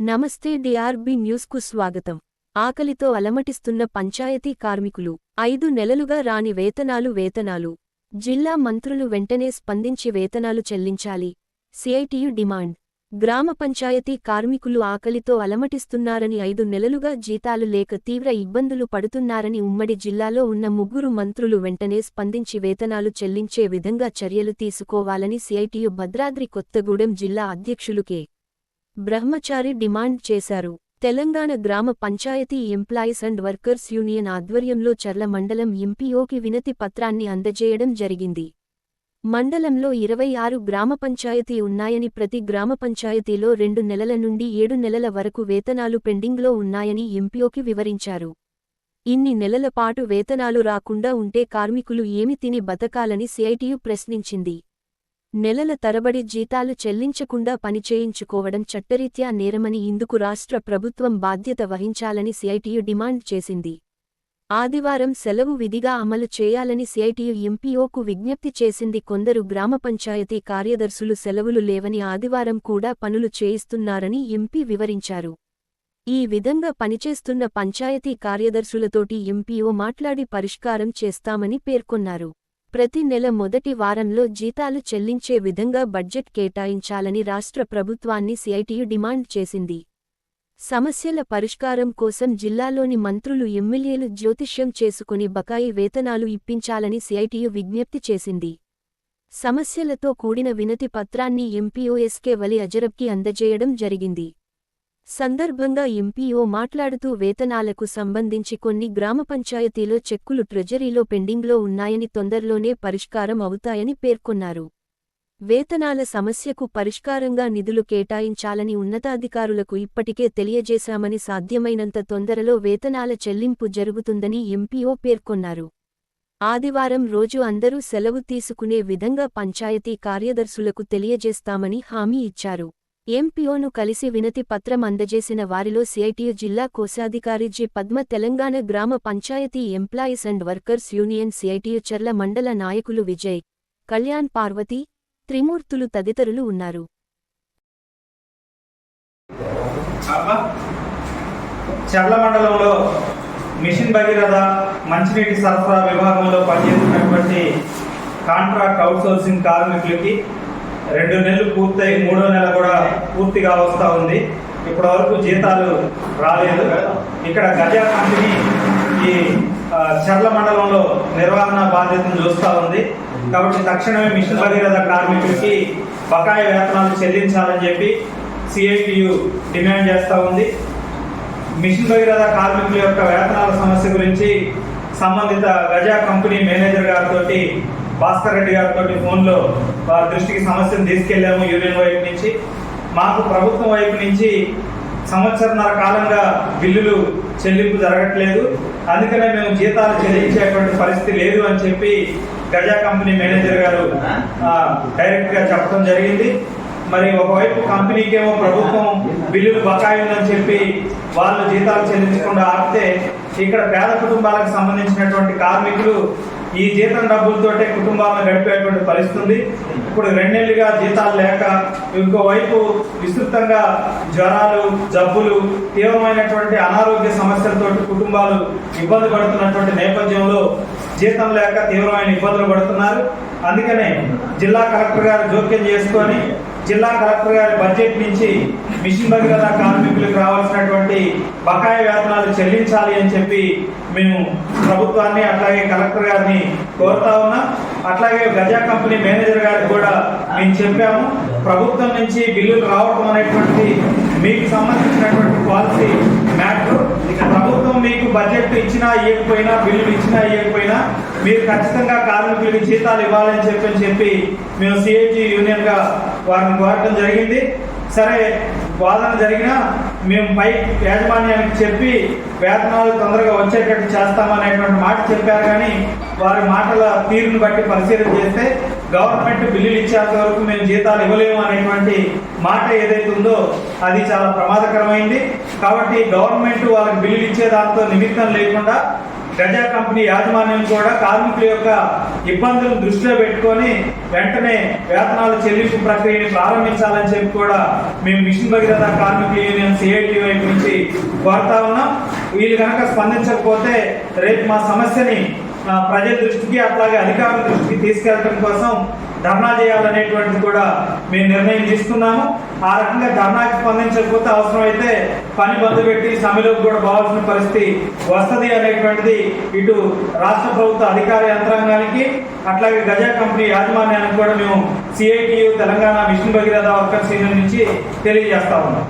నమస్తే డిఆర్బి న్యూస్కు స్వాగతం. ఆకలితో అలమటిస్తున్న పంచాయతీ కార్మికులు ఐదు నెలలుగా రాని వేతనాలు వేతనాలు. జిల్లా మంత్రులు వెంటనే స్పందించి వేతనాలు చెల్లించాలి. CITU demand. గ్రామ పంచాయతీ కార్మికులు ఆకలితో అలమటిస్తున్నారని ఐదు నెలలుగా జీతాలు లేక తీవ్ర ఇబ్బందులు పడుతున్నారని ఉమ్మడి జిల్లాలో ఉన్న ముగ్గురు మంత్రులు వెంటనే స్పందించి వేతనాలు చెల్లించే విధంగా చర్యలు తీసుకోవాలని సిఐటియు భద్రాద్రి కొత్తగూడెం జిల్లా అధ్యక్షులు కె. బ్రహ్మచారి డిమాండ్ చేశారు. తెలంగాణ గ్రామ panchayat employees and workers union ఆధ్వర్యంలో చర్ల మండలం ఎంపీఓకి వినతి పత్రాన్ని అందజేయడం జరిగింది. మండలంలో ఇరవై ఆరు గ్రామ పంచాయతీ ఉన్నాయని ప్రతి గ్రామ పంచాయతీలో రెండు నెలల నుండి ఏడు నెలల వరకు వేతనాలు పెండింగ్లో ఉన్నాయని ఎంపీఓకి వివరించారు. ఇన్ని నెలల పాటు వేతనాలు రాకుండా ఉంటే కార్మికులు ఏమి తిని బతకాలని సిఐటియు ప్రశ్నించింది. నెలల తరబడి జీతాలు చెల్లించకుండా పనిచేయించుకోవడం చట్టరీత్యా నేరమని ఇందుకు రాష్ట్ర ప్రభుత్వం బాధ్యత వహించాలని సిఐటియు డిమాండ్ చేసింది. ఆదివారం సెలవు విధిగా అమలు చేయాలని సిఐటియు ఎంపీఓకు విజ్ఞప్తి చేసింది. కొందరు గ్రామ పంచాయతీ కార్యదర్శులు సెలవులు లేవని ఆదివారం కూడా పనులు చేయిస్తున్నారని ఎంపీ వివరించారు. ఈ విధంగా పనిచేస్తున్న పంచాయతీ కార్యదర్శులతోటి ఎంపీఓ మాట్లాడి పరిష్కారం చేస్తామని పేర్కొన్నారు. ప్రతి నెల మొదటి వారంలో జీతాలు చెల్లించే విధంగా బడ్జెట్ కేటాయించాలని రాష్ట్ర ప్రభుత్వాన్ని సిఐటియు డిమాండ్ చేసింది. సమస్యల పరిష్కారం కోసం జిల్లాలోని మంత్రులు ఎమ్మెల్యేలు జ్యోతిష్యం చేసుకుని బకాయి వేతనాలు ఇప్పించాలని సిఐటియు విజ్ఞప్తి చేసింది. సమస్యలతో కూడిన వినతి పత్రాన్ని ఎంపీఓఎస్కే వలి అజరబ్కి అందజేయడం జరిగింది. సందర్భంగా ఎంపీఓ మాట్లాడుతూ వేతనాలకు సంబంధించి కొన్ని గ్రామ పంచాయతీలో చెక్కులు ట్రెజరీలో పెండింగ్లో ఉన్నాయని తొందరలోనే పరిష్కారం అవుతాయని పేర్కొన్నారు. వేతనాల సమస్యకు పరిష్కారంగా నిధులు కేటాయించాలని ఉన్నతాధికారులకు ఇప్పటికే తెలియజేశామని సాధ్యమైనంత తొందరలో వేతనాల చెల్లింపు జరుగుతుందని ఎంపీఓ పేర్కొన్నారు. ఆదివారం రోజు అందరూ సెలవు తీసుకునే విధంగా పంచాయతీ కార్యదర్శులకు తెలియజేస్తామని హామీ ఇచ్చారు. ఎంపీఓను కలిసి వినతి పత్రం అందజేసిన వారిలో సిఐటియు జిల్లా కోశాధికారి జి. పద్మ తెలంగాణ గ్రామ panchayat employees and workers union CITU Charla మండల నాయకులు విజయ్ కళ్యాణ్ పార్వతి త్రిమూర్తులు తదితరులు ఉన్నారు. చర్ల మండలంలో మిషన్ భగీరథ మంచినీటి సరఫరా విభాగంలో పనిచేస్తున్నటువంటి కాంట్రాక్ట్ అవుట్సోర్సింగ్ కార్మికులకి రెండు నెలలు పూర్తయి మూడో నెల కూడా పూర్తిగా వస్తూ ఉంది. ఇప్పటి వరకు జీతాలు రాలేదు. ఇక్కడ గజా కంపెనీ ఈ చర్ల మండలంలో నిర్వహణ బాధ్యతను చూస్తూ ఉంది. కాబట్టి తక్షణమే మిషన్ భగీరథ కార్మికులకి బకాయి వేతనాలు చెల్లించాలని చెప్పి సిఐటియు డిమాండ్ చేస్తూ ఉంది. మిషన్ భగీరథ కార్మికుల యొక్క వేతనాల సమస్య గురించి సంబంధిత గజా కంపెనీ మేనేజర్ గారితో భాస్కర్ రెడ్డి గారితో ఫోన్లో వారి దృష్టికి సమస్యను తీసుకెళ్ళాము యూనియన్ వైపు నుంచి. మాకు ప్రభుత్వం వైపు నుంచి సంవత్సరంన్నర కాలంగా బిల్లులు చెల్లింపు జరగట్లేదు. అందుకనే మేము జీతాలు చెల్లించేటువంటి పరిస్థితి లేదు అని చెప్పి గజా కంపెనీ మేనేజర్ గారు డైరెక్ట్గా డైరెక్ట్గా చెప్పడం జరిగింది. మరి ఒకవైపు కంపెనీకి ఏమో ప్రభుత్వం బిల్లులు బకాయి ఉందని చెప్పి వాళ్ళు జీతాలు చెల్లించకుండా ఆపితే ఇక్కడ పేద కుటుంబాలకు సంబంధించినటువంటి కార్మికులు ఈ జీతం డబ్బులతోటే కుటుంబాలను గడిపేటువంటి పరిస్థితుంది. ఇప్పుడు రెండేళ్ళుగా జీతాలు లేక ఇంకోవైపు విస్తృతంగా జ్వరాలు జబ్బులు తీవ్రమైనటువంటి అనారోగ్య సమస్యలతో కుటుంబాలు ఇబ్బంది పడుతున్నటువంటి నేపథ్యంలో జీతం లేక తీవ్రమైన ఇబ్బందులు పడుతున్నారు. అందుకనే జిల్లా కలెక్టర్ గారు జోక్యం చేసుకొని జిల్లా కలెక్టర్ గారి బడ్జెట్ నుంచి మిషన్ భగీరథ కార్మికులకు రావాల్సినటువంటి బకాయి వేతనాలు చెల్లించాలి అని చెప్పి మేము ప్రభుత్వాన్ని అట్లాగే కలెక్టర్ గారిని కోరుతా ఉన్నాం. అట్లాగే గజా కంపెనీ మేనేజర్ గారికి కూడా మేము చెప్పాము. ప్రభుత్వం నుంచి బిల్లులు రావడం అనేటువంటి మీకు సంబంధించినటువంటి పాలసీ మ్యాటర్. ప్రభుత్వం మీకు బడ్జెట్ ఇచ్చినా ఇవ్వకపోయినా బిల్లులు ఇచ్చినా ఇవ్వకపోయినా మీరు ఖచ్చితంగా కార్మికులకి జీతాలు ఇవ్వాలని చెప్పని చెప్పి మేము సిఐటి యూనియన్గా వారిని కోరటం జరిగింది. సరే వాదన జరిగినా మేము పై యాజమాన్యానికి చెప్పి వేతనాలు తొందరగా వచ్చేటట్టు చేస్తామనేటువంటి మాట చెప్పారు కానీ వారి మాటల తీరును బట్టి పరిశీలన చేస్తే గవర్నమెంట్ బిల్లులు ఇచ్చేంత వరకు మేము జీతాలు ఇవ్వలేము అనేటువంటి మాట ఏదైతే ఉందో అది చాలా ప్రమాదకరమైంది. కాబట్టి గవర్నమెంట్ వాళ్ళకి బిల్లులు ఇచ్చే దాంతో నిమిత్తం లేకుండా గజా కంపెనీ యాజమాన్యం కూడా కార్మికుల యొక్క ఇబ్బందులను దృష్టిలో పెట్టుకొని వెంటనే వేతనాల చెల్లింపు ప్రక్రియని ప్రారంభించాలని చెప్పి కూడా మేము మిషన్ భగీరథ కార్మికుల యూనియన్ సిఐటి వైపు నుంచి కోరుతా ఉన్నాం. వీళ్ళు కనుక స్పందించకపోతే రేపు మా సమస్యని ప్రజల దృష్టికి అట్లాగే అధికారుల దృష్టికి తీసుకెళ్ళడం కోసం ధర్నా చేయాలనేటువంటిది కూడా మేము నిర్ణయం తీసుకున్నాము. ఆ రకంగా ధర్నాకి స్పందించకపోతే అవసరమైతే పని బంద్ పెట్టి సమ్మెలోకి కూడా పోవాల్సిన పరిస్థితి వస్తది అనేటువంటిది ఇటు రాష్ట్ర ప్రభుత్వ అధికార యంత్రాంగానికి అట్లాగే గజా కంపెనీ యాజమాన్యానికి కూడా మేము CITU Telangana mission Bhagiratha workers union నుంచి తెలియజేస్తా ఉన్నాం.